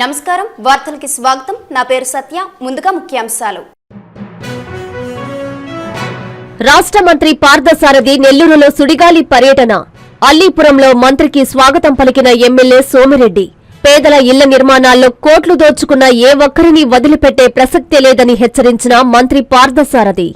నమస్కారం వార్తలకి స్వాగతం. నా పేరు సత్య. ముందుగా ముఖ్యాంశాలు. రాష్ట్ర మంత్రి పార్థసారథి నెల్లూరులో సుడిగాలి పర్యటన. అల్లీపురంలో మంత్రికి స్వాగతం పలికిన ఎమ్మెల్యే సోమిరెడ్డి. పేదల ఇళ్ళ నిర్మాణాల్లో కోట్లు దోచుకున్న ఏ ఒక్కరిని వదిలిపెట్టే ప్రసక్తే లేదని హెచ్చరించిన మంత్రి పార్థసారథి.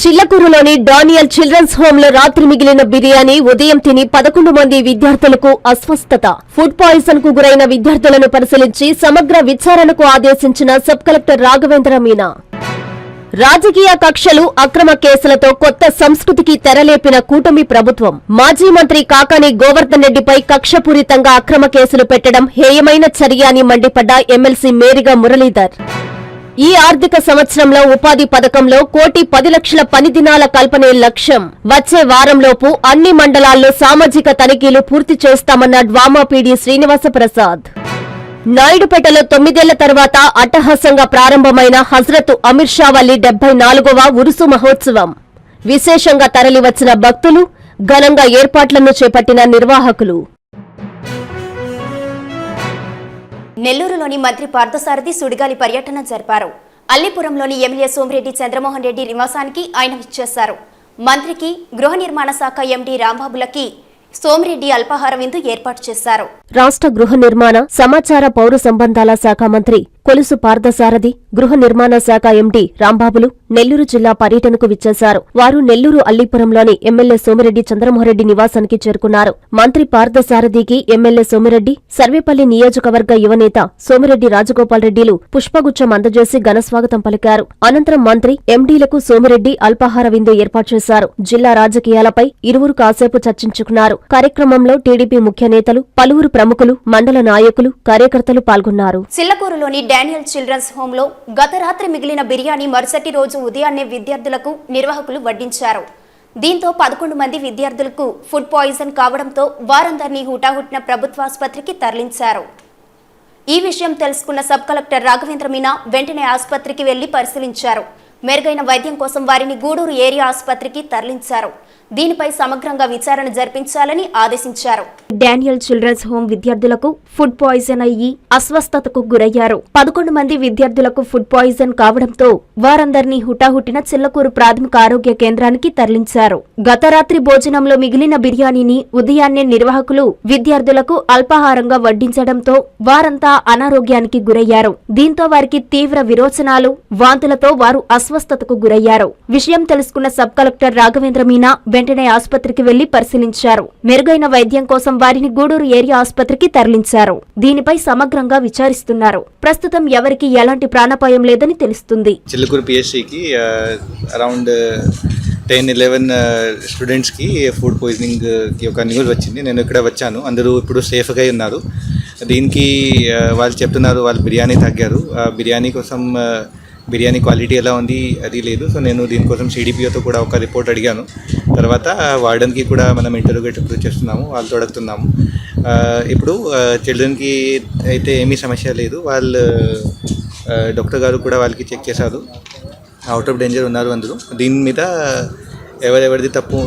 చిల్లకూరులోని డానియల్ చిల్డ్రన్స్ హోమ్లో రాత్రి మిగిలిన బిర్యానీ ఉదయం తిని పదకొండు మంది విద్యార్థులకు అస్వస్థత. ఫుడ్ పాయిజన్కు గురైన విద్యార్థులను పరిశీలించి సమగ్ర విచారణకు ఆదేశించిన సబ్ కలెక్టర్ రాఘవేంద్ర మీనా. రాజకీయ కక్షలు అక్రమ కేసులతో కొత్త సంస్కృతికి తెరలేపిన కూటమి ప్రభుత్వం. మాజీ మంత్రి కాకాని గోవర్ధన్ రెడ్డిపై కక్షపూరితంగా అక్రమ కేసులు పెట్టడం హేయమైన చర్య అని మండిపడ్డ ఎమ్మెల్సీ మేరిగా మురళీధర్. ఈ ఆర్థిక సంవత్సరంలో ఉపాధి పథకంలో కోటి పది లక్షల పని దినాల కల్పనే లక్ష్యం. వచ్చే వారంలోపు అన్ని మండలాల్లో సామాజిక తనిఖీలు పూర్తి చేస్తామన్న డ్వామాపీడీ శ్రీనివాస ప్రసాద్. నాయుడుపేటలో తొమ్మిదేళ్ళ తర్వాత అట్టహాసంగా ప్రారంభమైన హజ్రత్ అమీర్ షావల్లి డెబ్బై నాలుగవ ఉరుసు మహోత్సవం. విశేషంగా తరలివచ్చిన భక్తులు ఘనంగా ఏర్పాట్లను చేపట్టిన నిర్వాహకులు. నెల్లూరులోని మంత్రి పార్థసారథి సుడిగాలి పర్యటన జరిపారు. అల్లిపురంలోని ఎమ్మెల్యే సోమిరెడ్డి చంద్రమోహన్ రెడ్డి నివాసానికి ఆయన విచ్చేశారు. మంత్రికి గృహ నిర్మాణ శాఖ ఎండీ రాంబాబులకి సోమిరెడ్డి అల్పాహార విందు ఏర్పాటు చేశారు. రాష్ట్ర గృహ నిర్మాణ సమాచార పౌర సంబంధాల శాఖ మంత్రి కొలుసు పార్థసారథి గృహ నిర్మాణ శాఖ ఎండీ రాంబాబులు నెల్లూరు జిల్లా పర్యటనకు విచ్చేశారు. వారు నెల్లూరు అల్లీపురంలోని ఎమ్మెల్యే సోమిరెడ్డి చంద్రమోహరెడ్డి నివాసానికి చేరుకున్నారు. మంత్రి పార్థసారథికి ఎమ్మెల్యే సోమిరెడ్డి సర్వేపల్లి నియోజకవర్గ యువనేత సోమిరెడ్డి రాజగోపాల్ రెడ్డిలు పుష్పగుచ్చం అందజేసి ఘనస్వాగతం పలికారు. అనంతరం మంత్రి ఎండీలకు సోమిరెడ్డి అల్పాహార విందు ఏర్పాటు చేశారు. జిల్లా రాజకీయాలపై ఇరువురు కాసేపు చర్చించుకున్నారు. కార్యక్రమంలో టీడీపీ ముఖ్య నేతలు పలువురు ప్రముఖులు మండల నాయకులు కార్యకర్తలు పాల్గొన్నారు. సిల్లకూరులోని డానియల్ చిల్డ్రన్స్ హోంలో గత రాత్రి మిగిలిన బిర్యానీ మరుసటి రోజు ఉదయాన్నే విద్యార్థులకు నిర్వాహకులు వడ్డించారు. దీంతో పదకొండు మంది విద్యార్థులకు ఫుడ్ పాయిజన్ కావడంతో వారందరినీ హుటాహుటిన ప్రభుత్వాసుపత్రికి తరలించారు. ఈ విషయం తెలుసుకున్న సబ్ కలెక్టర్ రాఘవేంద్ర మీనా వెంటనే ఆసుపత్రికి వెళ్ళి పరిశీలించారు. మెరుగైన వైద్యం కోసం వారిని గూడూరు ఏరియా ఆసుపత్రికి తరలించారు. దీనిపై సమగ్రంగా విచారణ జరిపించాలని ఆదేశించారు. డానియల్ చిల్డ్రన్స్ హోమ్ విద్యార్థులకు ఫుడ్ పాయిజన్ అయ్యి అస్వస్థతకు గురయ్యారు. పదకొండు మంది విద్యార్థులకు ఫుడ్ పాయిజన్ కావడంతో వారందరినీ హుటాహుటిన చిల్లకూరు ప్రాథమిక ఆరోగ్య కేంద్రానికి తరలించారు. గత రాత్రి భోజనంలో మిగిలిన బిర్యానీని ఉదయాన్నే నిర్వాహకులు విద్యార్థులకు అల్పాహారంగా వడ్డించడంతో వారంతా అనారోగ్యానికి గురయ్యారు. దీంతో వారికి తీవ్ర విరోచనాలు వాంతులతో వారు అస్వస్థతకు గురయ్యారు. విషయం తెలుసుకున్న సబ్ కలెక్టర్ రాఘవేంద్ర మీనా వెంటనే ఆసుపత్రికి వెళ్ళి పరిశీలించారు. మెరుగైన వైద్యం కోసం వారిని గూడూరు ఏరియా ఆసుపత్రికి తరలించారు. దీనిపై సమగ్రంగా విచారిస్తున్నారు. ప్రస్తుతం ఎవరికి ఎలాంటి ప్రాణాపాయం లేదని తెలుస్తుంది. చిల్లకూరు పిఎస్సికి అరౌండ్ టెన్ ఇలెవెన్ స్టూడెంట్స్కి ఫుడ్ పాయిజనింగ్కి ఒక న్యూస్ వచ్చింది. నేను ఇక్కడ వచ్చాను. అందరూ ఇప్పుడు సేఫ్గా ఉన్నారు. దీనికి వాళ్ళు చెప్తున్నారు వాళ్ళు బిర్యానీ తగ్గారు ఆ బిర్యానీ కోసం బిర్యానీ క్వాలిటీ ఎలా ఉంది అది లేదు. సో నేను దీనికోసం సిడిపిఓతో కూడా ఒక రిపోర్ట్ అడిగాను. తర్వాత వార్డెన్కి కూడా మనం ఇంటర్వ్యూగేట్ చేస్తున్నాము వాళ్ళతో అడుగుతున్నాము. ఇప్పుడు చిల్డ్రన్కి అయితే ఏమీ సమస్య లేదు. వాళ్ళు డాక్టర్ గారు కూడా వాళ్ళకి చెక్ చేశారు. అవుట్ ఆఫ్ డేంజర్ ఉన్నారు అందరూ దీని మీద ఎవరెవరిది తప్పు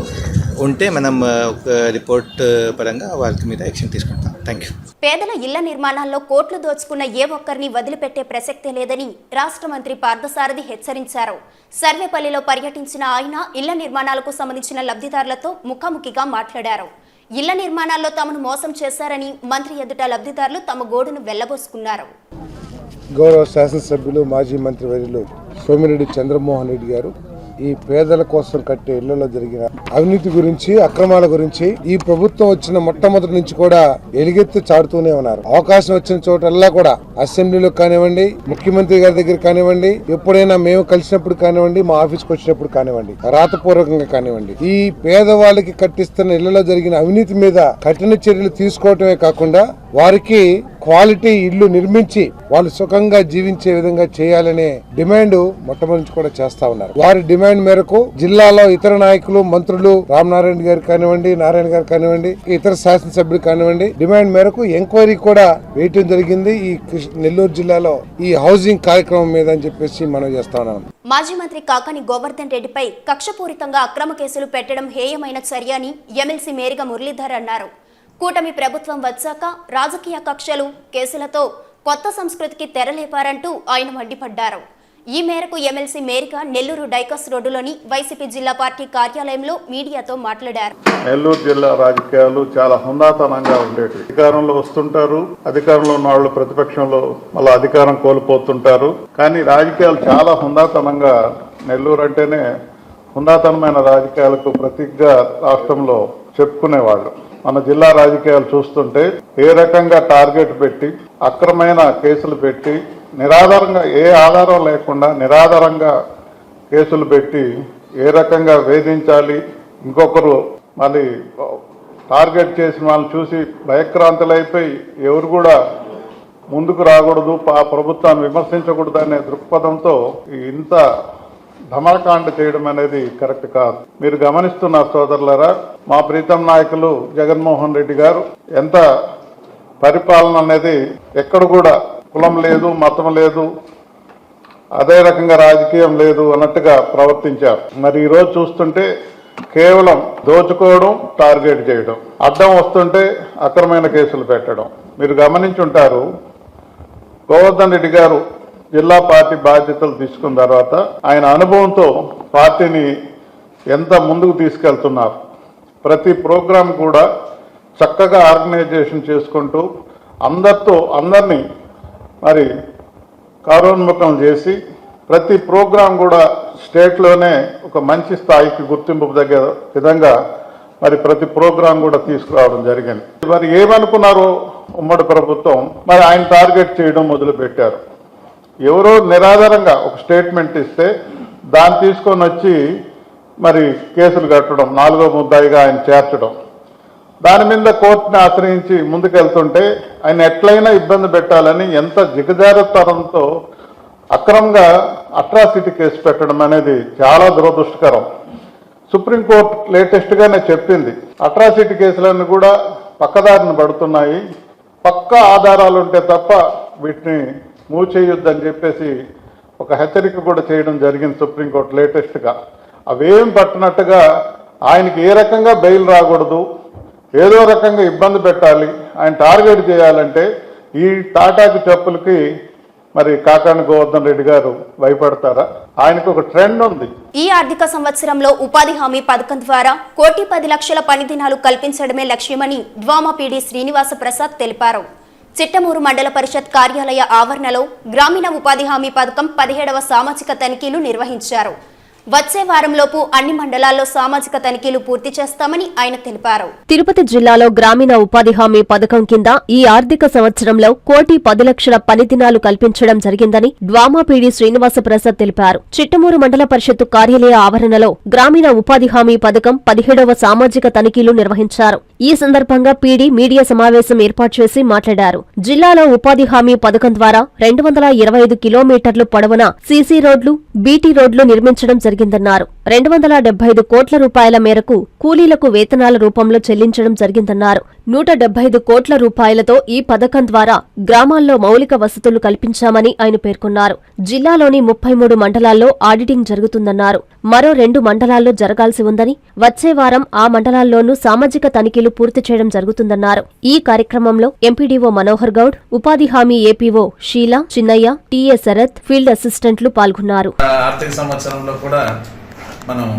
ఉంటే మనం ఒక రిపోర్ట్ పరంగా వాళ్ళకి మీద యాక్షన్ తీసుకుంటాం. థ్యాంక్ యూ పేదల ఇళ్ళ నిర్మాణాల్లో కోట్లు దోచుకున్న ఏ ఒక్కరిని వదిలిపెట్టే ప్రసక్తే లేదని రాష్ట్ర మంత్రి పార్థసారథి హెచ్చరించారు. సర్వేపల్లిలో పర్యటించిన ఆయన ఇళ్ళ నిర్మాణాలకు సంబంధించిన లబ్ధిదారులతో ముఖాముఖిగా మాట్లాడారు. ఇళ్ళ నిర్మాణాల్లో తమను మోసం చేశారని మంత్రి ఎదుట లబ్ధిదారులు తమ గోడును వెళ్ళబోసుకున్నారు. గౌరవ శాసనసభ్యులు మాజీ మంత్రివర్యులు సోమిరెడ్డి చంద్రమోహన్ రెడ్డి గారు ఈ పేదల కోసం కట్టే ఇళ్ళలో జరిగిన అవినీతి గురించి అక్రమాల గురించి ఈ ప్రభుత్వం వచ్చిన మొట్టమొదటి నుంచి కూడా ఎలుగెత్తి చాటుతూనే ఉన్నారు. అవకాశం వచ్చిన చోటల్లా కూడా అసెంబ్లీలో కానివ్వండి ముఖ్యమంత్రి గారి దగ్గర కానివ్వండి ఎప్పుడైనా మేము కలిసినప్పుడు కానివ్వండి మా ఆఫీస్కి వచ్చినప్పుడు కానివ్వండి రాతపూర్వకంగా కానివ్వండి. ఈ పేదవాళ్ళకి కట్టిస్తున్న ఇళ్ళలో జరిగిన అవినీతి మీద కఠిన చర్యలు తీసుకోవటమే కాకుండా వారికి క్వాలిటీ ఇల్లు నిర్మించి వాళ్ళు సుఖంగా జీవించే విధంగా చేయాలనే డిమాండ్ మొట్టమొదటి కూడా చేస్తా ఉన్నారు. వారి డిమాండ్ మేరకు జిల్లాలో ఇతర నాయకులు మంత్రులు రామనారాయణ గారు కానివ్వండి నారాయణ గారు కానివ్వండి ఇతర శాసనసభ్యులు కానివ్వండి డిమాండ్ మేరకు ఎంక్వైరీ కూడా వేయటం జరిగింది. ఈ కృష్ణ- నెల్లూరు జిల్లాలో ఈ హౌసింగ్ కార్యక్రమం మీద అని చెప్పేసి మనం చేస్తా ఉన్నాం. మాజీ మంత్రి కాకాని గోవర్ధన్ రెడ్డిపై కక్షపూరితంగా అక్రమ కేసులు పెట్టడం హేయమైన చర్య అని ఎమ్మెల్సీ మేరిగా మురళీధర్ అన్నారు. కూటమి ప్రభుత్వం వచ్చాక రాజకీయ కక్షలు కేసులతో కొత్త సంస్కృతికి తెరలేపారంటూ ఆయన మండిపడ్డారు. ఈ మేరకు ఎమ్మెల్సీ మేరిక నెల్లూరు డైకస్ రోడ్డులోని వైసీపీ జిల్లా పార్టీ కార్యాలయంలో మీడియాతో మాట్లాడారు. నెల్లూరు జిల్లా రాజకీయాలు చాలా హుందాతనంగా ఉండేవి అధికారంలో వస్తుంటారు అధికారంలో ఉన్న వాళ్ళు ప్రతిపక్షంలో మళ్ళీ అధికారం కోల్పోతుంటారు. కానీ రాజకీయాలు చాలా హుందాతనంగా నెల్లూరు అంటేనే హుందాతనమైన రాజకీయాలకు ప్రతీకగా రాష్ట్రంలో చెప్పుకునేవాళ్ళు. మన జిల్లా రాజకీయాలు చూస్తుంటే ఏ రకంగా టార్గెట్ పెట్టి అక్రమైన కేసులు పెట్టి నిరాధారంగా ఏ ఆధారం లేకుండా నిరాధారంగా కేసులు పెట్టి ఏ రకంగా వేధించాలి ఇంకొకరు మళ్ళీ టార్గెట్ చేసిన వాళ్ళని చూసి భయక్రాంతులైపోయి ఎవరు కూడా ముందుకు రాకూడదు పా- ప్రభుత్వాన్ని విమర్శించకూడదు అనే దృక్పథంతో ఇంత ధమాకాండ చేయడం అనేది కరెక్ట్ కాదు. మీరు గమనిస్తున్న సోదరులరా మా ప్రీతం నాయకులు జగన్మోహన్ రెడ్డి గారు ఎంత పరిపాలన అనేది ఎక్కడ కూడా కులం లేదు మతం లేదు అదే రకంగా రాజకీయం లేదు అన్నట్టుగా ప్రవర్తించారు. మరి ఈరోజు చూస్తుంటే కేవలం దోచుకోవడం టార్గెట్ చేయడం అడ్డం వస్తుంటే అక్రమైన కేసులు పెట్టడం. మీరు గమనించుంటారు గోవర్ధన్ రెడ్డి గారు జిల్లా పార్టీ బాధ్యతలు తీసుకున్న తర్వాత ఆయన అనుభవంతో పార్టీని ఎంత ముందుకు తీసుకెళ్తున్నారు. ప్రతి ప్రోగ్రాం కూడా చక్కగా ఆర్గనైజేషన్ చేసుకుంటూ అందరితో అందరినీ మరి కారోన్ముఖం చేసి ప్రతి ప్రోగ్రాం కూడా స్టేట్లోనే ఒక మంచి స్థాయికి గుర్తింపు దగ్గర విధంగా మరి ప్రతి ప్రోగ్రాం కూడా తీసుకురావడం జరిగింది. మరి ఏమనుకున్నారో ఉమ్మడి ప్రభుత్వం మరి ఆయన టార్గెట్ చేయడం మొదలుపెట్టారు. ఎవరో నిరాధారంగా ఒక స్టేట్మెంట్ ఇస్తే దాన్ని తీసుకొని వచ్చి మరి కేసులు కట్టడం నాలుగో ముద్దాయిగా ఆయన చేర్చడం. దాని మీద కోర్టుని ఆశ్రయించి ముందుకెళ్తుంటే ఆయన ఎట్లయినా ఇబ్బంది పెట్టాలని ఎంత జిగజారుతనంతో అక్రమంగా అట్రాసిటీ కేసు పెట్టడం అనేది చాలా దురదృష్టకరం. సుప్రీంకోర్టు లేటెస్ట్గానే చెప్పింది అట్రాసిటీ కేసులన్నీ కూడా పక్కదారిన పడుతున్నాయి. పక్క ఆధారాలు ఉంటే తప్ప వీటిని మూవ్ చేయొద్దని చెప్పేసి ఒక హెచ్చరిక కూడా చేయడం జరిగింది సుప్రీంకోర్టు లేటెస్ట్గా. అవేం పట్టినట్టుగా ఆయనకి ఏ రకంగా బెయిల్ రాకూడదు ఏదో రకంగా ఇబ్బంది పెట్టాలి ఆయన టార్గెట్ చేయాలంటే ఈ టాటాకి చెప్పులకి మరి కాకాని గోవర్ధన్ రెడ్డి గారు భయపడతారా? ఆయనకు ఒక ట్రెండ్ ఉంది. ఈ ఆర్థిక సంవత్సరంలో ఉపాధి హామీ పథకం ద్వారా కోటి పది లక్షల పని దినాలు కల్పించడమే లక్ష్యమని డ్వామా పీడీ శ్రీనివాస ప్రసాద్ తెలిపారు. చిట్టమూరు మండల పరిషత్ కార్యాలయ ఆవరణలో గ్రామీణ ఉపాధి హామీ పథకం పదిహేడవ సామాజిక తనిఖీలు నిర్వహించారు. వచ్చే వారంలోపు అన్ని మండలాల్లో సామాజిక తనిఖీలు పూర్తి చేస్తామని ఆయన తెలిపారు. తిరుపతి జిల్లాలో గ్రామీణ ఉపాధి హామీ పథకం కింద ఈ ఆర్థిక సంవత్సరంలో కోటి పది లక్షల పనిదినాలు కల్పించడం జరిగిందని డ్వామాపీడి శ్రీనివాస ప్రసాద్ తెలిపారు. చిట్టమూరు మండల పరిషత్తు కార్యాలయ ఆవరణలో గ్రామీణ ఉపాధి హామీ పథకం పదిహేడవ సామాజిక తనిఖీలు నిర్వహించారు. ఈ సందర్భంగా పీడీ మీడియా సమావేశం ఏర్పాటు చేసి మాట్లాడారు. జిల్లాలో ఉపాధి హామీ పథకం ద్వారా రెండు వందల ఇరవై ఐదు కిలోమీటర్లు పొడవున సీసీ రోడ్లు బీటీ రోడ్లు నిర్మించడం జరిగింది. జరిగిందన్నారు. రెండు వందల డెబ్బై ఐదు కోట్ల రూపాయల మేరకు కూలీలకు వేతనాల రూపంలో చెల్లించడం జరిగిందన్నారు. నూట డెబ్బై ఐదు కోట్ల రూపాయలతో ఈ పథకం ద్వారా గ్రామాల్లో మౌలిక వసతులు కల్పించామని ఆయన పేర్కొన్నారు. జిల్లాలోని ముప్పై మూడు మండలాల్లో ఆడిటింగ్ జరుగుతుందన్నారు. మరో రెండు మండలాల్లో జరగాల్సి ఉందని వచ్చే వారం ఆ మండలాల్లోనూ సామాజిక తనిఖీలు పూర్తి చేయడం జరుగుతుందన్నారు. ఈ కార్యక్రమంలో ఎంపీడీఓ మనోహర్ గౌడ్ ఉపాధి హామీ APO Sheela Chinnaiah TA Sharath field అసిస్టెంట్లు పాల్గొన్నారు. ఆర్థిక సంవత్సరంలో కూడా మనం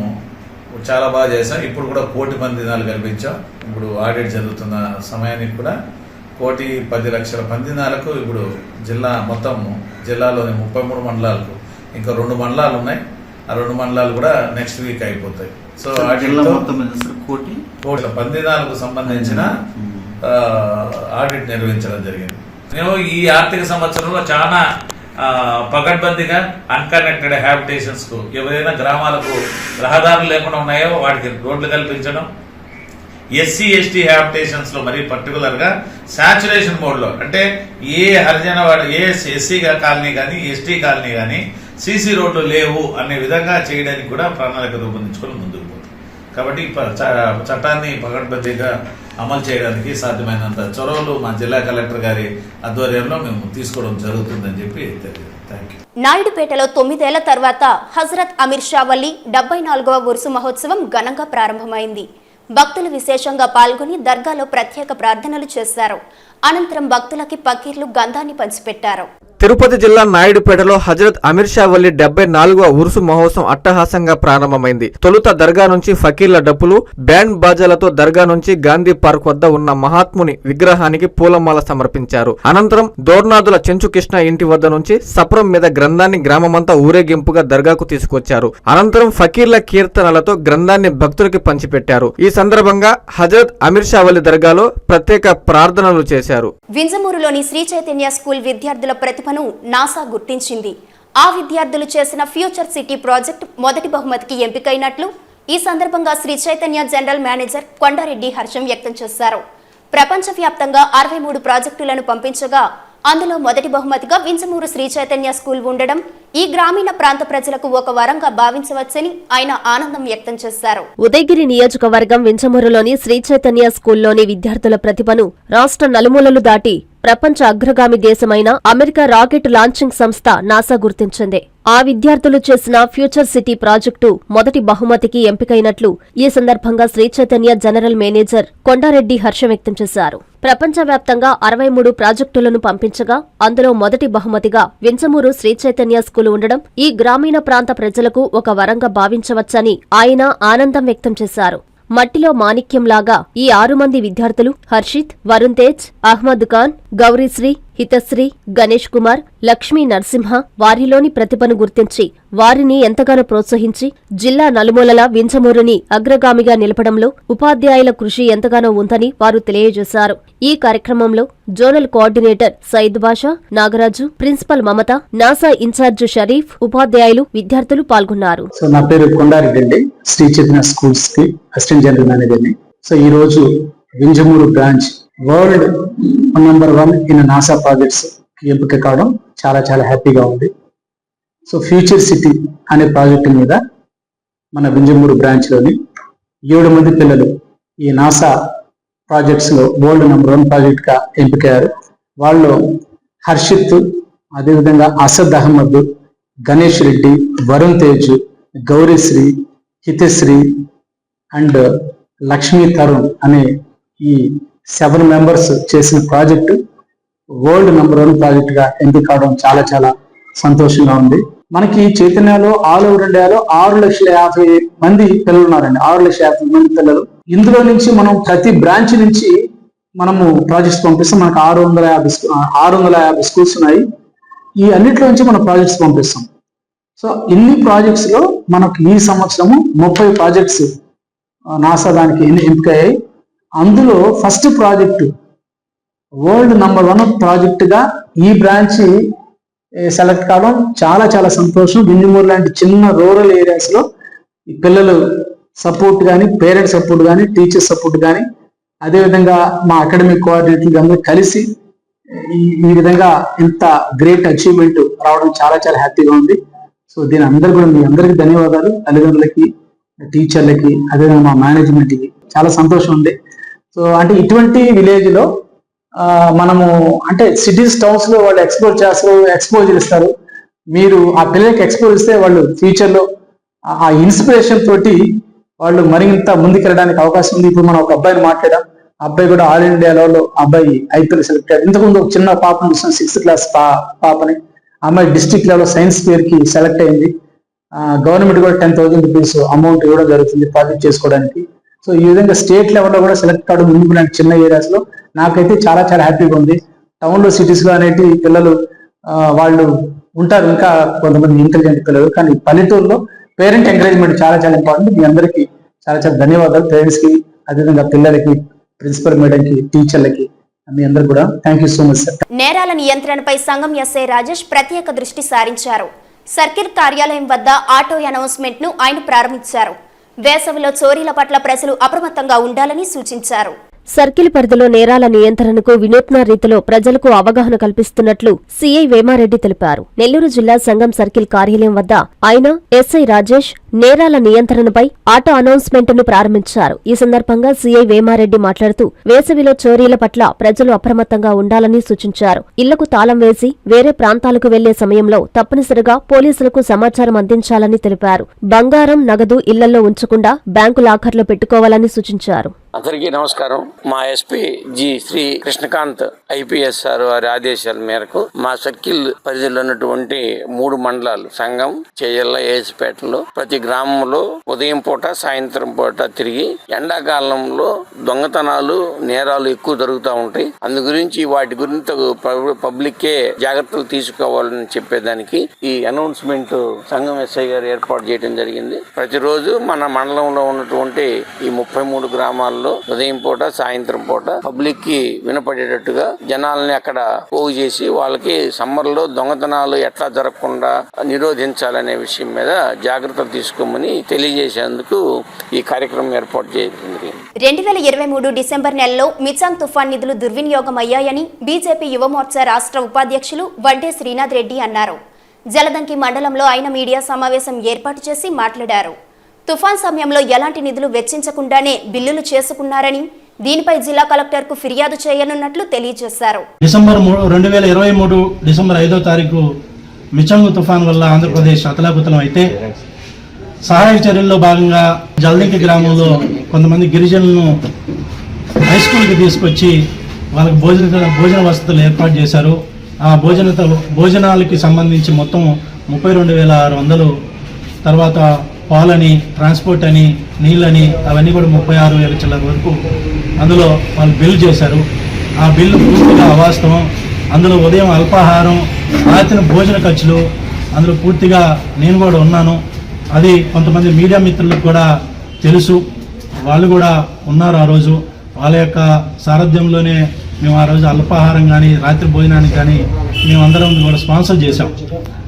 చాలా బాగా చేసాం ఇప్పుడు కూడా కోటి మంది దినాలు కల్పించాం. ఇప్పుడు ఆడిట్ జరుగుతున్న సమయానికి కూడా కోటి పది లక్షల పందినాలకు ఇప్పుడు జిల్లా మొత్తం జిల్లాలోని ముప్పై మూడు మండలాలకు ఇంకా రెండు మండలాలు ఉన్నాయి. ఆ రెండు మండలాలు కూడా నెక్స్ట్ వీక్ అయిపోతాయి. సో జిల్లా సార్? కోటి? కోట్ల పందినాలకు సంబంధించిన ఆ, ఆడిట్ నిర్వహించడం జరిగింది. నేను ఈ ఆర్థిక సంవత్సరంలో చాలా ఆ, పకడ్బందీగా అన్కనెక్టెడ్ హ్యాబిటేషన్స్కు ఎవరైనా గ్రామాలకు రహదారులు లేకుండా ఉన్నాయో వాటికి రోడ్లు కల్పించడం ఎస్సీ ఎస్టీ హ్యాబిటేషన్స్లో మరీ పర్టికులర్గా సాచురేషన్ మోడ్లో అంటే ఏ హరిజన వాడు ఏ ఎస్సీ కాలనీ కానీ ఎస్టీ కాలనీ కానీ సీసీ రోడ్లు లేవు అనే విధంగా చేయడానికి కూడా ప్రణాళిక రూపొందించుకొని ముందుకు పోతుంది. కాబట్టి ప- చ- చట్టాన్ని పకడ్బందీగా అమలు చేయడానికి సాధ్యమైనంత చొరవలు మా జిల్లా కలెక్టర్ గారి ఆధ్వర్యంలో మేము తీసుకోవడం జరుగుతుందని చెప్పి తెలియదు నాయుడుపేటలో తొమ్మిదేళ్ళ తర్వాత హజరత్ అమీర్ షా వల్లి డెబ్బై నాలుగవ ఉరుసు మహోత్సవం ఘనంగా ప్రారంభమైంది. భక్తులు విశేషంగా పాల్గొని దర్గాలో ప్రత్యేక ప్రార్థనలు చేశారు. అనంతరం భక్తులకి పకీర్లు గంధాన్ని పంచిపెట్టారు. తిరుపతి జిల్లా నాయుడుపేటలో హజరత్ అమీర్ షా వల్లి డెబ్బై నాలుగవ ఉరుసు మహోత్సవం అట్టహాసంగా ప్రారంభమైంది. తొలుత దర్గా నుంచి ఫకీర్ల డప్పులు బ్యాండ్ బాజాలతో దర్గా నుంచి గాంధీ పార్క్ వద్ద ఉన్న మహాత్ముని విగ్రహానికి పూలమాల సమర్పించారు. అనంతరం దోర్నాథుల చెంచు కృష్ణ ఇంటి వద్ద నుంచి సప్రం మీద గ్రంథాన్ని గ్రామమంతా ఊరేగింపుగా దర్గాకు తీసుకొచ్చారు. అనంతరం ఫకీర్ల కీర్తనలతో గ్రంథాన్ని భక్తులకి పంచిపెట్టారు. ఈ సందర్భంగా హజరత్ అమీర్ షా వల్లి దర్గాలో ప్రత్యేక ప్రార్థనలు చేశారు. వింజమూరులోని శ్రీ చైతన్య స్కూల్ విద్యార్థుల ప్రతిభను నాసా గుర్తించింది. ఆ విద్యార్థులు చేసిన ఫ్యూచర్ సిటీ ప్రాజెక్ట్ మొదటి బహుమతికి ఎంపికైనట్లు ఈ సందర్భంగా శ్రీ చైతన్య జనరల్ మేనేజర్ కొండారెడ్డి హర్షం వ్యక్తం చేశారు. ప్రపంచవ్యాప్తంగా అరవై మూడు ప్రాజెక్టులను పంపించగా అందులో మొదటి బహుమతిగా వింజమూరు శ్రీ చైతన్య స్కూల్ ఉండడం ఈ గ్రామీణ ప్రాంత ప్రజలకు ఒక వరంగా భావించవచ్చని ఆయన ఆనందం వ్యక్తం చేశారు. ఉదయగిరి నియోజకవర్గం వించమూరులోని శ్రీ చైతన్య స్కూల్లోని విద్యార్థుల ప్రతిభను రాష్ట్ర నలుమూలలు దాటి ప్రపంచ అగ్రగామి దేశమైన అమెరికా రాకెట్ లాంచింగ్ సంస్థ నాసా గుర్తించింది. ఆ విద్యార్థులు చేసిన ఫ్యూచర్ సిటీ ప్రాజెక్టు మొదటి బహుమతికి ఎంపికైనట్లు ఈ సందర్భంగా శ్రీ చైతన్య జనరల్ మేనేజర్ కొండారెడ్డి హర్షం వ్యక్తం చేశారు. ప్రపంచవ్యాప్తంగా అరవై మూడు ప్రాజెక్టులను పంపించగా అందులో మొదటి బహుమతిగా వించమూరు శ్రీ చైతన్య స్కూల్ ఉండడం ఈ గ్రామీణ ప్రాంత ప్రజలకు ఒక వరంగా భావించవచ్చని ఆయన ఆనందం వ్యక్తం చేశారు. మట్టిలో మాణిక్యంలాగా ఈ ఆరు మంది విద్యార్థులు హర్షిత్ వరుణ్ తేజ్ అహ్మద్ ఖాన్ గౌరీశ్రీ హితశ్రీ గణేష్ కుమార్ లక్ష్మీ నరసింహ వారిలోని ప్రతిభను గుర్తించి వారిని ఎంతగానో ప్రోత్సహించి జిల్లా నలుమూలల వింజమూరుని అగ్రగామిగా నిలపడంలో ఉపాధ్యాయుల కృషి ఎంతగానో ఉందని వారు తెలియజేశారు. ఈ కార్యక్రమంలో zonal coordinator Syed Basha Nagaraju principal Mamata NASA incharge Sharif ఉపాధ్యాయులు విద్యార్థులు పాల్గొన్నారు. సో నా పేరు కొండారెడ్డి శ్రీ చైతన్య స్కూల్స్కి అసిస్టెంట్ జనరల్ సో ఈ రోజు Vinjamur branch world number one in NASA projects ఎంపిక కావడం చాలా చాలా హ్యాపీగా ఉంది. సో ఫ్యూచర్ సిటీ అనే ప్రాజెక్టు మీద మన బింజమూరు బ్రాంచ్లోని ఏడు మంది పిల్లలు ఈ నాసా ప్రాజెక్ట్స్లో వరల్డ్ నెంబర్ వన్ ప్రాజెక్ట్గా ఎంపికయ్యారు. వాళ్ళు హర్షిత్ అదేవిధంగా అసద్ అహ్మద్ గణేష్ రెడ్డి వరుణ్ తేజ్ గౌరీశ్రీ హితశ్రీ అండ్ లక్ష్మీ తరుణ్ అనే ఈ సెవెన్ మెంబర్స్ చేసిన ప్రాజెక్ట్ వరల్డ్ నెంబర్ వన్ ప్రాజెక్ట్గా ఎంపిక కావడం చాలా చాలా సంతోషంగా ఉంది. మనకి చైతన్యలో ఆల్ ఓవర్ ఇండియాలో ఆరు లక్షల యాభై మంది పిల్లలు ఉన్నారండి. ఆరు లక్షల యాభై మంది పిల్లలు. ఇందులో నుంచి మనం ప్రతి బ్రాంచ్ నుంచి మనము ప్రాజెక్ట్స్ పంపిస్తాం మనకు ఆరు వందల యాభై స్కూల్ ఆరు వందల యాభై స్కూల్స్ ఉన్నాయి. ఈ అన్నిట్లో నుంచి మనం ప్రాజెక్ట్స్ పంపిస్తాం. సో ఇన్ని ప్రాజెక్ట్స్లో మనకు ఈ సంవత్సరము ముప్పై ప్రాజెక్ట్స్ నాసా దానికి ఎన్ని ఎంపికయ్యాయి అందులో first project world number one ప్రాజెక్టుగా ఈ బ్రాంచ్ సెలెక్ట్ కావడం చాలా చాలా సంతోషం. వింజమూరు లాంటి చిన్న రూరల్ ఏరియాస్లో ఈ పిల్లలు సపోర్ట్ కానీ పేరెంట్స్ సపోర్ట్ కానీ టీచర్స్ సపోర్ట్ కానీ అదేవిధంగా మా అకాడమిక్ కోఆర్డినేటర్లు అందరూ కలిసి ఈ ఈ విధంగా ఇంత గ్రేట్ అచీవ్మెంట్ రావడం చాలా చాలా హ్యాపీగా ఉంది. సో దీని అందరు కూడా మీ అందరికీ ధన్యవాదాలు. తల్లిదండ్రులకి టీచర్లకి అదేవిధంగా మా మేనేజ్మెంట్కి చాలా సంతోషం ఉంది. సో అంటే ఇటువంటి విలేజ్లో మనము అంటే సిటీస్ టౌన్స్లో వాళ్ళు ఎక్స్ప్లోర్ చేస్తారు ఎక్స్పోజర్ ఇస్తారు మీరు ఆ పిల్లలకి ఎక్స్పోజ్ ఇస్తే వాళ్ళు ఫ్యూచర్లో ఆ- ఇన్స్పిరేషన్ తోటి వాళ్ళు మరింత ముందుకెళ్ళడానికి అవకాశం ఉంది. ఇప్పుడు మనం ఒక అబ్బాయిని మాట్లాడాం. ఆ అబ్బాయి కూడా ఆల్ ఇండియా లెవెల్లో అబ్బాయి ఐపీఎల్ సెలెక్ట్ అయ్యారు ఇంతకుముందు ఒక చిన్న పాపను చూసాం సిక్స్త్ క్లాస్ పా పాపని. అమ్మాయి డిస్ట్రిక్ట్ లెవెల్ సైన్స్ ఫేర్కి సెలెక్ట్ అయింది. గవర్నమెంట్ కూడా టెన్ థౌసండ్ రూపీస్ అమౌంట్ ఇవ్వడం జరుగుతుంది ప్రాజెక్ట్ చేసుకోవడానికి. సో ఈ విధంగా స్టేట్ లెవెల్లో కూడా సెలెక్ట్ కావడం ముందు నాకు చిన్న ఏరియాస్లో నాకైతే చాలా చాలా హ్యాపీగా ఉంది. టౌన్లో సిటీస్లో అనేటి పిల్లలు వాళ్ళు ఉంటారు. ఇంకా కొంతమంది ఇంటెలిజెంట్ పిల్లలు. కానీ పల్లెటూరులో పేరెంట్ ఎంకరేజ్మెంట్ చాలా చాలా ఇంపార్టెంట్ మీ అందరికీ చాలా చాలా ధన్యవాదాలు. పేరెంట్స్కి అదేవిధంగా పిల్లలకి ప్రిన్సిపల్ మేడంకి టీచర్లకి మీ అందరు కూడా thank you so much sir నేరాల నియంత్రణపై సంఘం ఎస్ఐ రాజేష్ ప్రత్యేక దృష్టి సారించారు. సర్కిల్ కార్యాలయం వద్ద ఆటో అనౌన్స్మెంట్ను ఆయన ప్రారంభించారు. వేసవిలో చోరీల పట్ల ప్రజలు అప్రమత్తంగా ఉండాలని సూచించారు. సర్కిల్ పరిధిలో నేరాల నియంత్రణకు వినూత్న రీతిలో ప్రజలకు అవగాహన కల్పిస్తున్నట్లు సీఐ వేమారెడ్డి తెలిపారు. నెల్లూరు జిల్లా సంఘం సర్కిల్ కార్యాలయం వద్ద ఆయన ఎస్ఐ రాజేష్ నేరాల నియంత్రణపై ఆటో అనౌన్స్మెంట్ను ప్రారంభించారు. ఈ సందర్భంగా సీఐ వేమారెడ్డి మాట్లాడుతూ వేసవిలో చోరీల పట్ల ప్రజలు అప్రమత్తంగా ఉండాలని సూచించారు. ఇళ్ళకు తాళం వేసి వేరే ప్రాంతాలకు వెళ్ళే సమయంలో తప్పనిసరిగా పోలీసులకు సమాచారం అందించాలని తెలిపారు. బంగారం నగదు ఇళ్ళలో ఉంచకుండా బ్యాంకు లాకర్లో పెట్టుకోవాలని సూచించారు. అందరికీ నమస్కారం. మా SP G Sri Krishnakanth IPS sir వారి ఆదేశాల మేరకు మా సర్కిల్ పరిధిలో ఉన్నటువంటి మూడు మండలాలు సంఘం చేయల్ల ఏసుపేటలో ప్రతి గ్రామంలో ఉదయం పూట సాయంత్రం పూట తిరిగి ఎండాకాలంలో దొంగతనాలు నేరాలు ఎక్కువ జరుగుతూ ఉంటాయి. అందు గురించి వాటి గురించి పబ్లిక్కే జాగ్రత్తలు తీసుకోవాలని చెప్పేదానికి ఈ అనౌన్స్మెంట్ సంఘం ఎస్ఐ గారు ఏర్పాటు చేయడం జరిగింది. ప్రతిరోజు మన మండలంలో ఉన్నటువంటి ఈ ముప్పై మూడు గ్రామాల్లో ఉదయం పూట సాయంత్రం పూట పబ్లిక్కి వినపడేటట్టుగా జనాల్ని అక్కడ పోగు చేసి వాళ్ళకి సమ్మర్లో దొంగతనాలు ఎట్లా జరగకుండా నిరోధించాలనే విషయం మీద జాగ్రత్తలు తీసుకోమని తెలియజేసేందుకు ఈ కార్యక్రమం ఏర్పాటు చేసింది రెండు వేల ఇరవై మూడు డిసెంబర్ నెలలో మిచాంగ్ తుఫాన్ నిధులు దుర్వినియోగం అయ్యాయని బీజేపీ యువమోర్చా రాష్ట్ర ఉపాధ్యక్షులు వడ్డే శ్రీనాథ్ రెడ్డి అన్నారు. జలదంకి మండలంలో ఆయన మీడియా సమావేశం ఏర్పాటు చేసి మాట్లాడారు. తుఫాన్ సమయంలో ఎలాంటి నిధులు వెచ్చించకుండానే బిల్లులు చేసుకున్నారని దీనిపై జిల్లా కలెక్టర్కు ఫిర్యాదు చేయనున్నట్లు తెలియజేశారు. డిసెంబర్ మూడు రెండు వేల ఇరవై మూడు డిసెంబర్ ఐదో తారీఖు మిచంగు తుఫాన్ వల్ల ఆంధ్రప్రదేశ్ అతలాకుతలం అయితే సహాయక చర్యల్లో భాగంగా జల్దింకి గ్రామంలో కొంతమంది గిరిజనులను హై స్కూల్కి తీసుకొచ్చి వాళ్ళకి భోజన భోజన వసతులు ఏర్పాటు చేశారు. ఆ భోజన భోజనాలకి సంబంధించి మొత్తం ముప్పై రెండు వేల ఆరు వందలు తర్వాత పాలని ట్రాన్స్పోర్ట్ అని నీళ్ళని అవన్నీ కూడా ముప్పై ఆరు వేల చిల్లర వరకు అందులో వాళ్ళు బిల్ చేశారు. ఆ బిల్లు పూర్తిగా అవాస్తవం. అందులో ఉదయం అల్పాహారం రాత్రి భోజన ఖర్చులు అందులో పూర్తిగా నేను కూడా ఉన్నాను. అది కొంతమంది మీడియా మిత్రులకు కూడా తెలుసు. వాళ్ళు కూడా ఉన్నారు ఆ రోజు. వాళ్ళ యొక్క సారథ్యంలోనే మేము ఆ రోజు అల్పాహారం కానీ రాత్రి భోజనానికి కానీ మేమందరం కూడా స్పాన్సర్ చేశాం.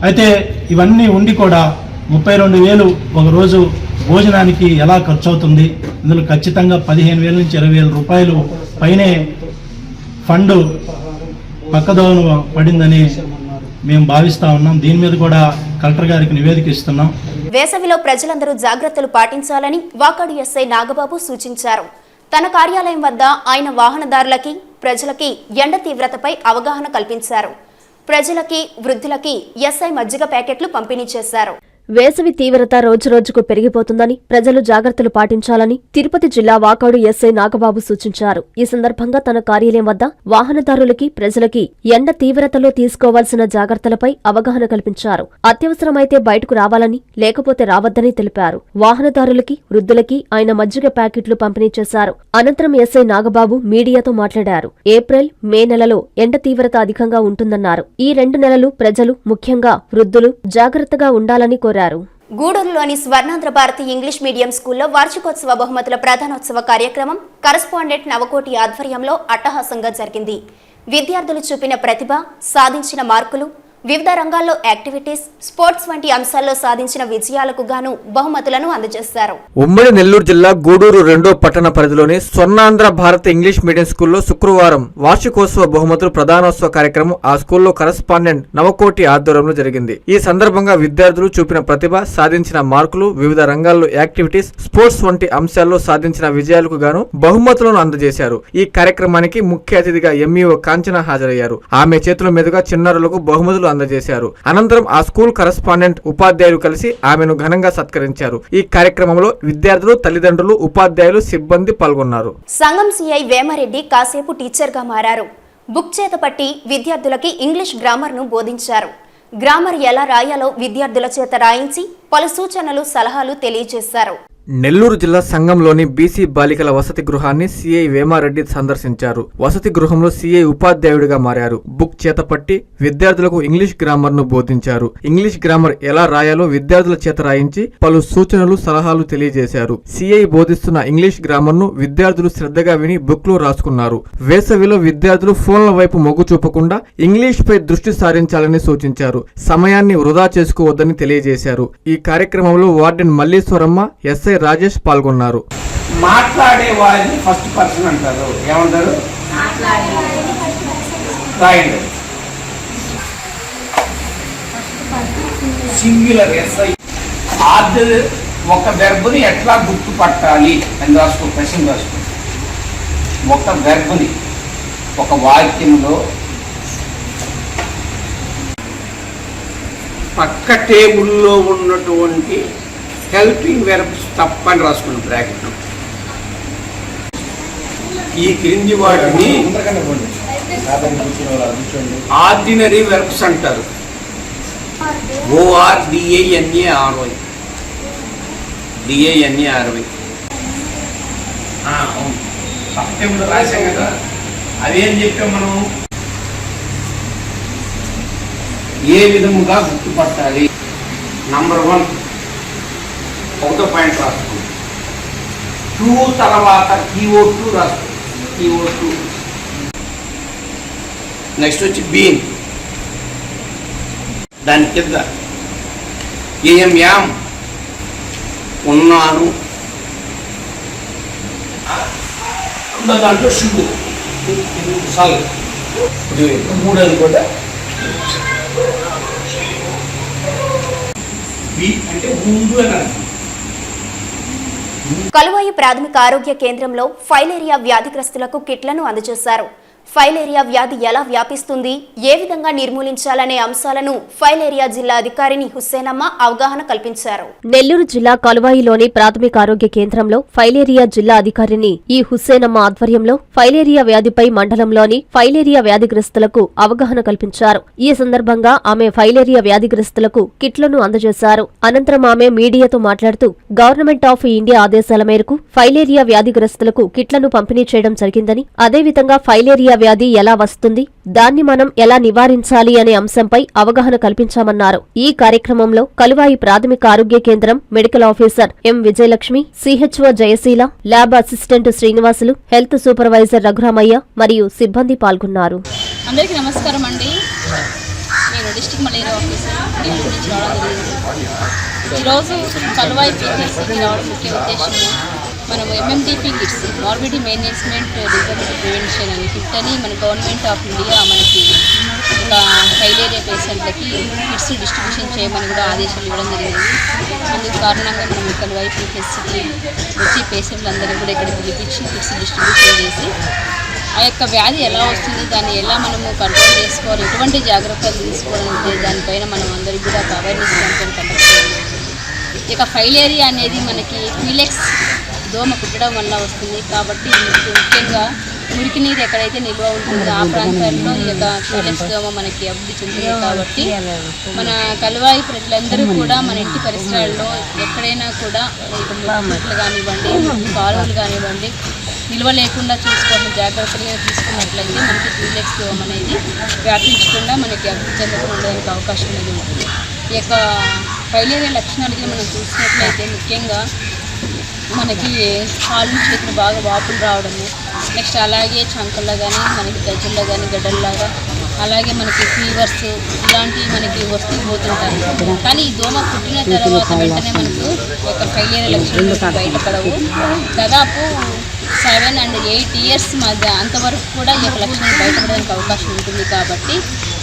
అయితే ఇవన్నీ ఉండి కూడా ముప్పై రెండు వేలు ఒక రోజు భోజనానికి ఎలా ఖర్చు అవుతుంది ఇందులో ఖచ్చితంగా పదిహేను వేల నుంచి ఇరవై వేల రూపాయలు పైనే ఫండ్ పక్కదోవన పడిందని మేము భావిస్తా ఉన్నాం. దీని మీద కూడా కలెక్టర్ గారికి నివేదిక ఇస్తున్నాం. వేసవిలో ప్రజలందరూ జాగ్రత్తలు పాటించాలని వాకాడు ఎస్ఐ నాగబాబు సూచించారు. తన కార్యాలయం వద్ద ఆయన వాహనదారులకి ప్రజలకి ఎండ తీవ్రతపై అవగాహన కల్పించారు. ప్రజలకి వృద్ధులకి ఎస్ఐ మజ్జిగ ప్యాకెట్లు పంపిణీ చేశారు. వేసవి తీవ్రత రోజురోజుకు పెరిగిపోతుందని ప్రజలు జాగ్రత్తలు పాటించాలని తిరుపతి జిల్లా వాకాడు ఎస్ఐ నాగబాబు సూచించారు. ఈ సందర్భంగా తన కార్యాలయం వద్ద వాహనదారులకి ప్రజలకి ఎండ తీవ్రతలో తీసుకోవాల్సిన జాగ్రత్తలపై అవగాహన కల్పించారు. అత్యవసరమైతే బయటకు రావాలని లేకపోతే రావద్దని తెలిపారు. వాహనదారులకి వృద్ధులకి ఆయన మజ్జిగ ప్యాకెట్లు పంపిణీ చేశారు. అనంతరం ఎస్ఐ నాగబాబు మీడియాతో మాట్లాడారు. ఏప్రిల్ మే నెలలో ఎండ తీవ్రత అధికంగా ఉంటుందన్నారు. ఈ రెండు నెలలు ప్రజలు ముఖ్యంగా వృద్ధులు జాగ్రత్తగా ఉండాలని కోరారు. గూడూరులోని స్వర్ణాంధ్ర భారతి ఇంగ్లీష్ మీడియం స్కూల్లో వార్షికోత్సవ బహుమతుల ప్రధానోత్సవ కార్యక్రమం కరస్పాండెంట్ నవకోటి ఆధ్వర్యంలో అట్టహాసంగా జరిగింది. విద్యార్థులు చూపిన ప్రతిభ సాధించిన మార్కులు వివిధ రంగాల్లో యాక్టివిటీస్ స్పోర్ట్స్ వంటి అంశాల్లో సాధించిన విజయాలకు గాను బహుమతులను అందజేశారు. ఉమ్మడి నెల్లూరు జిల్లా గూడూరు రెండో పట్టణ పరిధిలోని స్వర్ణాంధ్ర భారత ఇంగ్లీష్ మీడియం స్కూల్లో శుక్రవారం వార్షికోత్సవ బహుమతులు ప్రధానోత్సవ కార్యక్రమం ఆ స్కూల్లో కరస్పాండెంట్ నవకోటి ఆధ్వర్యంలో జరిగింది. ఈ సందర్భంగా విద్యార్థులు చూపిన ప్రతిభ సాధించిన మార్కులు వివిధ రంగాల్లో యాక్టివిటీస్ స్పోర్ట్స్ వంటి అంశాల్లో సాధించిన విజయాలకు గాను బహుమతులను అందజేశారు. ఈ కార్యక్రమానికి ముఖ్య అతిథిగా ఎంఈఓ కాంచన హాజరయ్యారు. ఆమె చేతుల మీదుగా చిన్నారులకు బహుమతులు అందజేశారు. అనంతరం ఆ స్కూల్ కరస్పాండెంట్ ఉపాధ్యాయులు కలిసి ఆమెను ఘనంగా సత్కరించారు. ఈ కార్యక్రమంలో విద్యార్థులు తల్లిదండ్రులు ఉపాధ్యాయులు సిబ్బంది పాల్గొన్నారు. సంఘం సిఐ వేమారెడ్డి కాసేపు టీచర్గా మారారు. బుక్ చేత పట్టి విద్యార్థులకి ఇంగ్లీష్ గ్రామర్ను బోధించారు. గ్రామర్ ఎలా రాయాలో విద్యార్థుల చేత రాయించి పలు సూచనలు సలహాలు తెలియజేశారు. నెల్లూరు జిల్లా సంఘంలోని బీసీ బాలికల వసతి గృహాన్ని సీఐ వేమారెడ్డి సందర్శించారు. వసతి గృహంలో సీఐ ఉపాధ్యాయుడిగా మారారు. బుక్ చేతపట్టి విద్యార్థులకు ఇంగ్లీష్ గ్రామర్ను బోధించారు. ఇంగ్లీష్ గ్రామర్ ఎలా రాయాలో విద్యార్థుల చేత రాయించి పలు సూచనలు సలహాలు తెలియజేశారు. సీఐ బోధిస్తున్న ఇంగ్లీష్ గ్రామర్ను విద్యార్థులు శ్రద్ధగా విని బుక్లో రాసుకున్నారు. వేసవిలో విద్యార్థులు ఫోన్ల వైపు మొగ్గు చూపకుండా ఇంగ్లీష్ పై దృష్టి సారించాలని సూచించారు. సమయాన్ని వృధా చేసుకోవద్దని తెలియజేశారు. ఈ కార్యక్రమంలో వార్డెన్ మల్లీశ్వరమ్మ ఎస్ఐ రాజేష్ పాల్గొన్నారు. మాట్లాడే వారిని ఫస్ట్ పర్సన్ అంటారు. ఏమంటారు? రాయండి. సింగులర్ ఎస్ఐ ఆర్డర్ ఒక వెర్బుని ఎట్లా గుర్తుపట్టాలి? అని రాసుకో ప్రశ్న రాసుకో. ఒక వెర్బుని ఒక వాక్యంలో పక్క టేబుల్లో ఉన్నటువంటి హెల్పింగ్ వెర్బ్స్ తప్పని రాసుకున్నాం బ్రాకెట్ ఈ క్రింది వాటిని ఆర్డినరీ వెర్బ్స్ అంటారు. ఓఆర్డిఏఎన్ఏ ఆర్వై డిఏఎన్ఏ ఆర్వై పక్క రాశాం కదా. అదేం చెప్పాం మనం. ఏ విధముగా గుర్తుపట్టాలి? నంబర్ వన్ ఒకటో పాయింట్ రాసుకోండి టూ తర్వాత ఈఓ టూ రాసుకోండి కీఓ టూ నెక్స్ట్ వచ్చి బీన్ దాని కింద ఏం యాం ఉన్నాను రెండో దాంట్లో షుగు సాల్ మూడోది కూడా బి అంటే ముందు అని అర్థం కలువాయి ప్రాథమిక ఆరోగ్య కేంద్రంలో ఫైలేరియా వ్యాధిగ్రస్తులకు కిట్లను అందజేశారు. ఫైలేరియా వ్యాధి ఎలా వ్యాపిస్తుంది? ఏ విధంగా నిర్మూలించాలనే అంశాలను ఫైలేరియా జిల్లా అధికారిని హుస్సేనమ్మ అవగాహన కల్పించారు. నెల్లూరు జిల్లా కలువాయిలోని ప్రాథమిక ఆరోగ్య కేంద్రంలో ఫైలేరియా జిల్లా అధికారిని ఈ హుస్సేనమ్మ ఆధ్వర్యంలో ఫైలేరియా వ్యాధిపై మండలంలోని ఫైలేరియా వ్యాధిగ్రస్తులకు అవగాహన కల్పించారు. ఈ సందర్భంగా ఆమె ఫైలేరియా వ్యాధిగ్రస్తులకు కిట్లను అందజేశారు. అనంతరం ఆమె మీడియాతో మాట్లాడుతూ గవర్నమెంట్ ఆఫ్ ఇండియా ఆదేశాల మేరకు ఫైలేరియా వ్యాధిగ్రస్తులకు కిట్లను పంపిణీ చేయడం జరిగిందని అదేవిధంగా ఫైలేరియా వ్యాధి ఎలా వస్తుంది? దాన్ని మనం ఎలా నివారించాలి అనే అంశంపై అవగాహన కల్పించామన్నారు. ఈ కార్యక్రమంలో కలువాయి ప్రాథమిక ఆరోగ్య కేంద్రం medical officer M Vijayalakshmi CHO Jayasheela lab assistant Srinivasulu health supervisor Raghuramaiah మరియు సిబ్బంది పాల్గొన్నారు. అందరికీ నమస్కారం అండి. నేను డిస్టిక్ మలేరియా ఆఫీసర్. ఈరోజు కలువాయి రావడం ముఖ్య ఉద్దేశము మనం MMDP kits morbidity management disaster prevention అని కిట్ అని మన గవర్నమెంట్ ఆఫ్ ఇండియా మనకి ఒక ఫైలేరియా పేషెంట్లకి కిట్స్ డిస్ట్రిబ్యూషన్ చేయమని కూడా ఆదేశాలు ఇవ్వడం జరిగింది. అందుకు కారణంగా మనం ఇక్కడ వైపీహెచ్సికి వచ్చి పేషెంట్లందరినీ కూడా ఇక్కడ పిలిపించి కిట్స్ డిస్ట్రిబ్యూషన్ చేసి ఆ యొక్క వ్యాధి ఎలా వస్తుంది దాన్ని ఎలా మనము కంట్రోల్ చేసుకోవాలి ఎటువంటి జాగ్రత్తలు తీసుకోవాలంటే దానిపైన మనం అందరికీ కూడా అవేర్నెస్ క్యాంపెయిన్ కండక్ట్ చేయాలి. ఇక ఫైలేరియా అనేది మనకి ఫీలెక్స్ దోమ కుట్టడం వల్ల వస్తుంది. కాబట్టి ముఖ్యంగా మురికి నీరు ఎక్కడైతే నిల్వ ఉంటుందో ఆ ప్రాంతాల్లో ఈ యొక్క క్విలెక్స్ దోమ మనకి అభివృద్ధి చెందుతుంది కాబట్టి మన కలువాయి ప్రజలందరూ కూడా మన ఇంటి పరిసరాల్లో ఎక్కడైనా కూడా ఇక కానివ్వండి కాలువలు కానివ్వండి నిల్వ లేకుండా చూసుకోవడం జాగ్రత్తలు తీసుకున్నట్లయితే మనకి క్విలెక్స్ దోమ అనేది వ్యాపించకుండా మనకి అభివృద్ధి చెందకుండా అవకాశం అనేది ఉంటుంది. ఈ యొక్క ఫైలేరియా లక్షణాలకి మనం చూసినట్లయితే ముఖ్యంగా మనకి కాళ్ళు చేతులు బాగా వాపులు రావడము. నెక్స్ట్ అలాగే చంకల్లో కానీ మనకి గజ్జల్లో కానీ గడ్డల్లాగా అలాగే మనకి ఫీవర్స్ ఇలాంటివి మనకి వస్తూ పోతుంటాయి. కానీ ఈ దోమ పుట్టిన తర్వాత వెంటనే మనకు ఒక ఫైవ్ ఇయర్ లక్షలు బయటపడవు. దాదాపు సెవెన్ అండ్ ఎయిట్ ఇయర్స్ మధ్య అంతవరకు కూడా ఈ యొక్క లక్షణాలు బయటపడడానికి అవకాశం ఉంటుంది కాబట్టి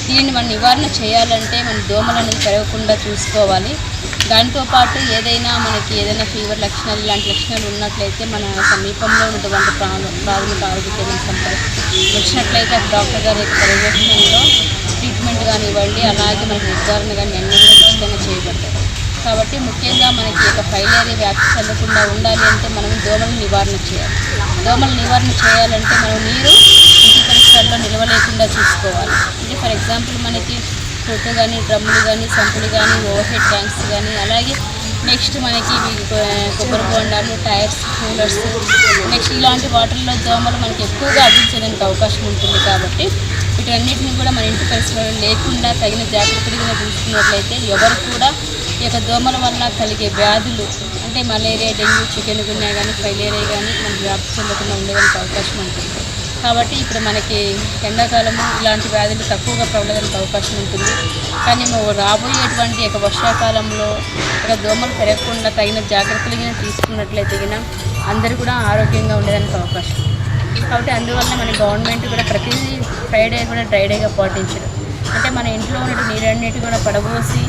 దీన్ని మనం నివారణ చేయాలంటే మన దోమలు అనేది పెరగకుండా చూసుకోవాలి. దాంతోపాటు ఏదైనా మనకి ఏదైనా ఫీవర్ లక్షణాలు ఇలాంటి లక్షణాలు ఉన్నట్లయితే మన సమీపంలో ఉన్నటువంటి ప్రాథమిక ఆరోగ్య కేంద్రం సంపద వచ్చినట్లయితే అక్కడ డాక్టర్ గారి యొక్క పర్యవేక్షణలో ట్రీట్మెంట్ కానివ్వండి అలాగే మనకి నిర్ధారణ కానీ అన్నీ కూడా ఖచ్చితంగా చేయబడతాయి. కాబట్టి ముఖ్యంగా మనకి ఒక యొక్క ఫైలేరియా వ్యాప్తి చెందకుండా ఉండాలి అంటే మనం దోమలు నివారణ చేయాలి. దోమల నివారణ చేయాలంటే మనం నీరు ఇంటి పరిసరాల్లో నిల్వ లేకుండా చూసుకోవాలి. అంటే ఫర్ ఎగ్జాంపుల్ మనకి తొట్టు కానీ డ్రమ్ములు కానీ సంపులు కానీ ఓవర్ హెడ్ ట్యాంక్స్ కానీ అలాగే నెక్స్ట్ మనకి కొబ్బరి బొండాలు టైర్స్ కూలర్స్ నెక్స్ట్ ఇలాంటి వాటర్లో దోమలు మనకి ఎక్కువగా అభివృద్ధి అవకాశం ఉంటుంది కాబట్టి వీటన్నిటిని కూడా మన ఇంటి పరిసరాలు లేకుండా తగిన జాగ్రత్తలు చూసుకున్నట్లయితే ఎవరు కూడా ఈ యొక్క దోమల వల్ల కలిగే వ్యాధులు అంటే మలేరియా డెంగ్యూ చికెన్ గున్యా కానీ ఫైలేరియా కానీ మనం వ్యాప్తి చెందకుండా ఉండడానికి అవకాశం ఉంటుంది. కాబట్టి ఇప్పుడు మనకి ఎండాకాలము ఇలాంటి వ్యాధులు తక్కువగా ప్రబలడానికి అవకాశం ఉంటుంది. కానీ మేము రాబోయేటువంటి ఒక వర్షాకాలంలో ఒక దోమలు పెరగకుండా తగిన జాగ్రత్తలు గిన తీసుకున్నట్లయితే గిన అందరూ కూడా ఆరోగ్యంగా ఉండడానికి అవకాశం కాబట్టి అందువల్ల మన గవర్నమెంట్ కూడా ప్రతి ఫ్రైడే కూడా డ్రైడేగా పాటించడం అంటే మన ఇంట్లో ఉన్న నీరన్నిటి కూడా పడబోసి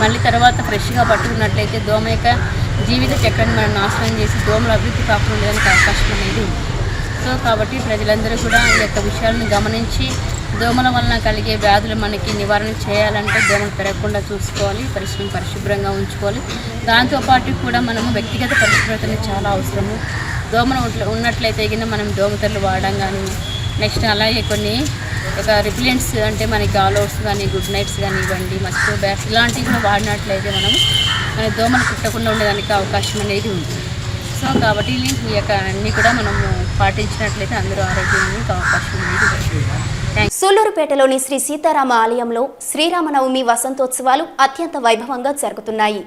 మళ్ళీ తర్వాత ఫ్రెష్గా పట్టుకున్నట్లయితే దోమ యొక్క జీవిత చక్రాన్ని మనం నాశనం చేసి దోమలు అభివృద్ధి కాకుండా ఉండడానికి అవకాశం అనేది ఉంది. సో కాబట్టి ప్రజలందరూ కూడా ఈ యొక్క విషయాలను గమనించి దోమల వలన కలిగే వ్యాధులు మనకి నివారణ చేయాలంటే దోమలు పెరగకుండా చూసుకోవాలి పరిశ్రమ పరిశుభ్రంగా ఉంచుకోవాలి. దాంతోపాటు కూడా మనము వ్యక్తిగత పరిశుభ్రతని చాలా అవసరము. దోమలు ఉన్నట్లయితే కింద మనం దోమతెరలు వాడడం కానీ నెక్స్ట్ అలాగే కొన్ని ఒక రిప్లెంట్స్ అంటే మనకి గాలోట్స్ కానీ గుడ్ నైట్స్ కానీ ఇవ్వండి మస్కిటో బ్యాట్స్ ఇలాంటివి కూడా వాడినట్లయితే మనం మన దోమలు కుట్టకుండా ఉండడానికి అవకాశం అనేది ఉంది. సో కాబట్టి ఈ యొక్క అన్నీ కూడా మనము పాటించినట్లయితే అందరూ ఆరోగ్యానికి అవకాశం ఉంది. శ్రీ సీతారామ ఆలయంలో శ్రీరామనవమి వసంతోత్సవాలు అత్యంత వైభవంగా జరుగుతున్నాయి.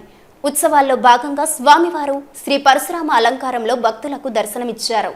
ఉత్సవాల్లో భాగంగా స్వామివారు శ్రీ పరశురామ అలంకారంలో భక్తులకు దర్శనమిచ్చారు.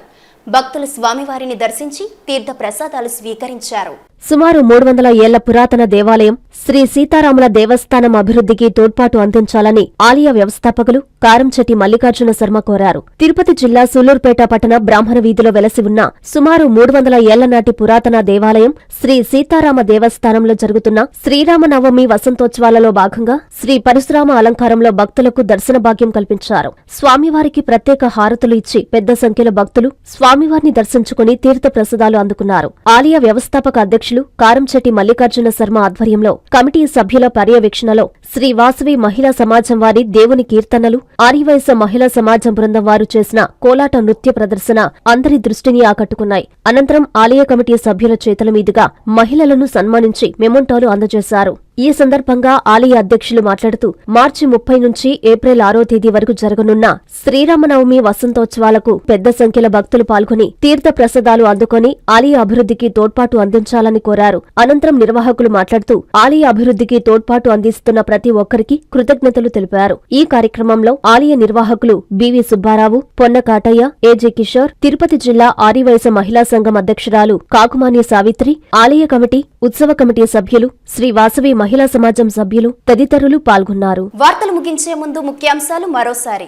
భక్తులు స్వామివారిని దర్శించి తీర్థ ప్రసాదాలు స్వీకరించారు. సుమారు మూడు వందల ఏళ్ళ పురాతన దేవాలయం శ్రీ సీతారాముల దేవస్థానం అభివృద్ధికి తోడ్పాటు అందించాలని ఆలయ వ్యవస్థాపకులు కారంచెట్టి మల్లికార్జున శర్మ కోరారు. తిరుపతి జిల్లా సూలూరుపేట పట్టణ బ్రాహ్మణ వీధిలో వెలసి ఉన్న సుమారు మూడు వందల ఏళ్ళ నాటి పురాతన దేవాలయం శ్రీ సీతారామ దేవస్థానంలో జరుగుతున్న శ్రీరామనవమి వసంతోత్సవాలలో భాగంగా శ్రీ పరశురామ అలంకారంలో భక్తులకు దర్శన భాగ్యం కల్పించారు. స్వామివారికి ప్రత్యేక హారతులు ఇచ్చి పెద్ద సంఖ్యలో భక్తులు స్వామివారిని దర్శించుకుని తీర్థ ప్రసాదాలు అందుకున్నారు. ఆలయ వ్యవస్థాపక అధ్యక్షులు కారంచెట్టి మల్లికార్జున శర్మ ఆధ్వర్యంలో కమిటీ సభ్యుల పర్యవేక్షణలో శ్రీ వాసవి మహిళా సమాజం వారి దేవుని కీర్తనలు ఆర్యవైశ్య మహిళా సమాజం బృందం వారు చేసిన కోలాట నృత్య ప్రదర్శన అందరి దృష్టిని ఆకట్టుకున్నాయి. అనంతరం ఆలయ కమిటీ సభ్యుల చేతుల మీదుగా మహిళలను సన్మానించి మెమొంటోలు అందజేశారు. ఈ సందర్భంగా ఆలయ అధ్యక్షులు మాట్లాడుతూ మార్చి ముప్పై నుంచి ఏప్రిల్ ఆరో తేదీ వరకు జరగనున్న శ్రీరామనవమి వసంతోత్సవాలకు పెద్ద సంఖ్యలో భక్తులు పాల్గొని తీర్థ ప్రసాదాలు అందుకొని ఆలయ అభివృద్ధికి తోడ్పాటు అందించాలని కోరారు. అనంతరం నిర్వాహకులు మాట్లాడుతూ ఆలయ అభివృద్ధికి తోడ్పాటు అందిస్తున్న ప్రతి ఒక్కరికి కృతజ్ఞతలు తెలిపారు. ఈ కార్యక్రమంలో ఆలయ నిర్వాహకులు బివి సుబ్బారావు పొన్న కాటయ్య ఏజే కిషోర్ తిరుపతి జిల్లా ఆరివయస మహిళా సంఘం అధ్యక్షురాలు కాకుమాని సావిత్రి ఆలయ కమిటీ ఉత్సవ కమిటీ సభ్యులు శ్రీ వాసవి మహిళా సమాజం సభ్యులు తదితరులు పాల్గొన్నారు. వార్తలు ముగించే ముందు ముఖ్యాంశాలు మరోసారి.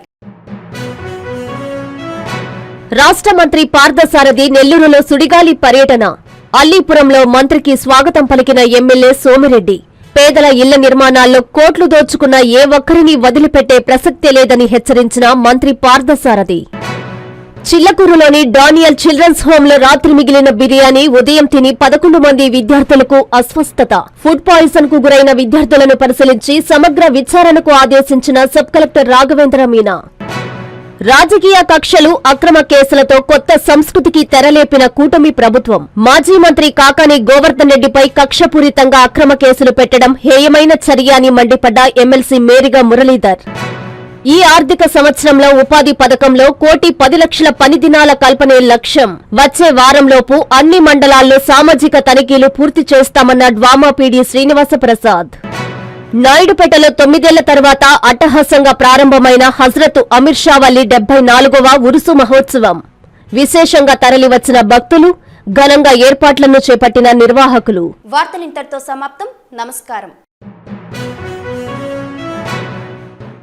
రాష్ట్ర మంత్రి పార్థసారథి నెల్లూరులో సుడిగాలి పర్యటన. అల్లీపురంలో మంత్రికి స్వాగతం పలికిన ఎమ్మెల్యే సోమిరెడ్డి పేదల ఇళ్ళ నిర్మాణాల్లో కోట్లు దోచుకున్న ఏ ఒక్కరిని వదిలిపెట్టే ప్రసక్తే లేదని హెచ్చరించిన మంత్రి పార్థసారథి. చిల్లకూరులోని డానియల్ చిల్డ్రన్స్ హోమ్లో రాత్రి మిగిలిన బిర్యానీ ఉదయం తిని పదకొండు మంది విద్యార్థులకు అస్వస్థత. ఫుడ్ పాయిజన్కు గురైన విద్యార్థులను పరిశీలించి సమగ్ర విచారణకు ఆదేశించిన సబ్ కలెక్టర్ రాఘవేంద్ర మీనా. రాజకీయ కక్షలు అక్రమ కేసులతో కొత్త సంస్కృతికి తెరలేపిన కూటమి ప్రభుత్వం. మాజీ మంత్రి కాకాని గోవర్ధన్ రెడ్డిపై కక్షపూరితంగా అక్రమ కేసులు పెట్టడం హేయమైన చర్య అని మండిపడ్డ ఎమ్మెల్సీ మేరిగా మురళీధర్. ఈ ఆర్థిక సంవత్సరంలో ఉపాధి పథకంలో కోటి పది లక్షల పని దినాల కల్పనే లక్ష్యం. వచ్చే వారంలోపు అన్ని మండలాల్లో సామాజిక తనిఖీలు పూర్తి చేస్తామన్న డ్వామాపీడీ శ్రీనివాస ప్రసాద్. నాయుడుపేటలో తొమ్మిదేళ్ళ తర్వాత అట్టహాసంగా ప్రారంభమైన హజ్రత్ అమీర్ షావల్లి డెబ్బై నాలుగవ ఉరుసు మహోత్సవం. విశేషంగా తరలివచ్చిన భక్తులు ఘనంగా ఏర్పాట్లను చేపట్టిన నిర్వాహకులు. వార్తలింతటితో సమాప్తం. నమస్కారం.